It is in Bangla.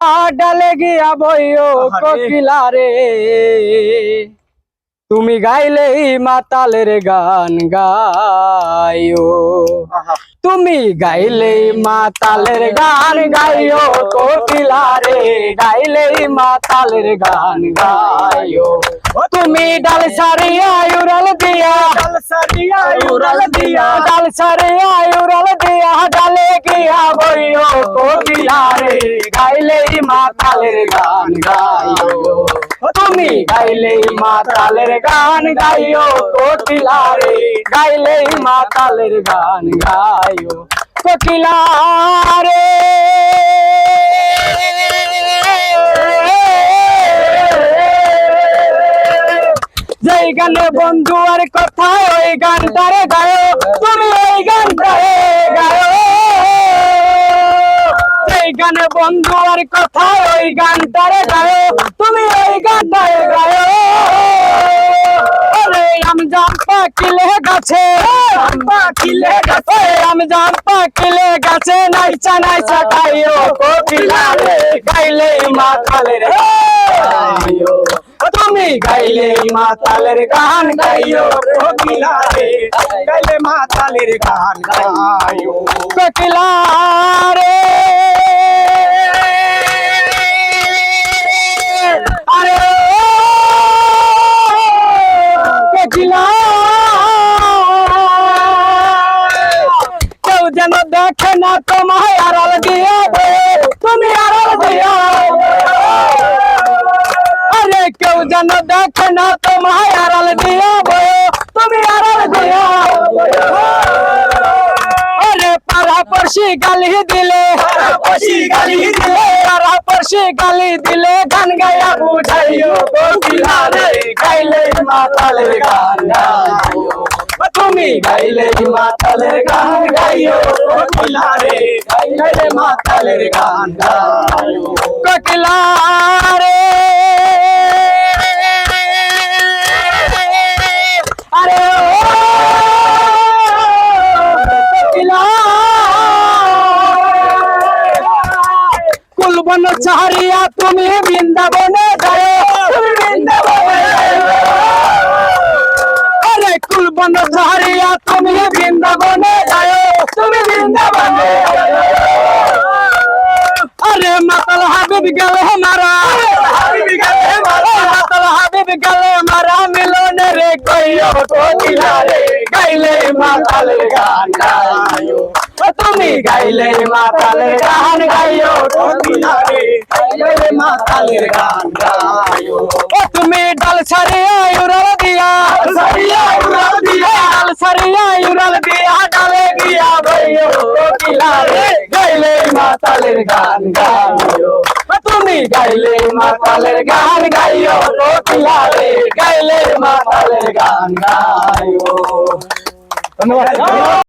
ডালে গিয়া বইও আহারে। কোকিলা রে তুমি গাইলেই মাতালের গান গাইও তুমি গাইলেই মাতালের গান গাইও কোকিলা রে গাইলেই মাতালের গান গাইও তুমি ডাল সারিয়া উড়াল দিয়া। ডাল সারিয়া উড়াল দিয়া ডাল সারিয়া উড়াল গিয়া বইও গাইলেই মাতালের গান গাইও। তুমি গাইলেই মাতালের গান গাইও গাইলেই মাতালের গান গাইও। যেই গানে বন্ধু আর কথা, ওই গানটারে তুমি ওই গানটারে গানে বন্ধু, আর কথা ওই গানটারে গায়ো। তুমি ওই গানটারে গায়ো। ওরে, আমি জাম পাকিলে গাছে পাকিলে গাছে আমি জাম পাকিলে গাছে, নাইচা নাইচা গাইও কোকিলা গাইলে মাথালে রে তুমি গাইলে মাতালের গান গাইও কোকিলা রে গাইলে মাতালের গান গাইও কোকিলা क्यों जन देखे ना तुम अरल दिया तुम अरल दिया अरे क्यों जन देखे ना तुम अरल दिया तुम अरल दिया পড়শি গালি দিলে। পাড়াপড়শি গালি দিলে, পাড়া পড়শি গালি দিলে গান গায়া বুঝাইও কোকিলা রে গাইলে মাতালের গান গাইও। তুমি গাইলে মাতালের গান গাইও কোকিলা রে গাইলে মাতালের গান গাইও। কুলবন চারিয়া তুমি বৃন্দাবনে যায় বৃন্দাবনে আরে কুলবন চারিয়া তুমি বৃন্দাবনে যায় তুমি বৃন্দাবনে আরে মাতাল হাবিব গেল মারা। মাতাল হাবিব গেল মারা। মিলনে রে গাইলে মাতালের গান গাইও। তুমি গাইলে মাতালের গান গাইও কোকিলা মাতালের গান গাইও ও তুমি ডাল সারিয়া উড়াল দিয়া। সারিয়া উড়াল দিয়া। ডাল সারিয়া উড়াল দিয়া ডালে গিয়া গাইলে মাতালের গান গাইও তুমি গাইলে মাতালের গান গাইও কোকিলা রে গাইলে মাতালের গান গাইও ধন্যবাদ।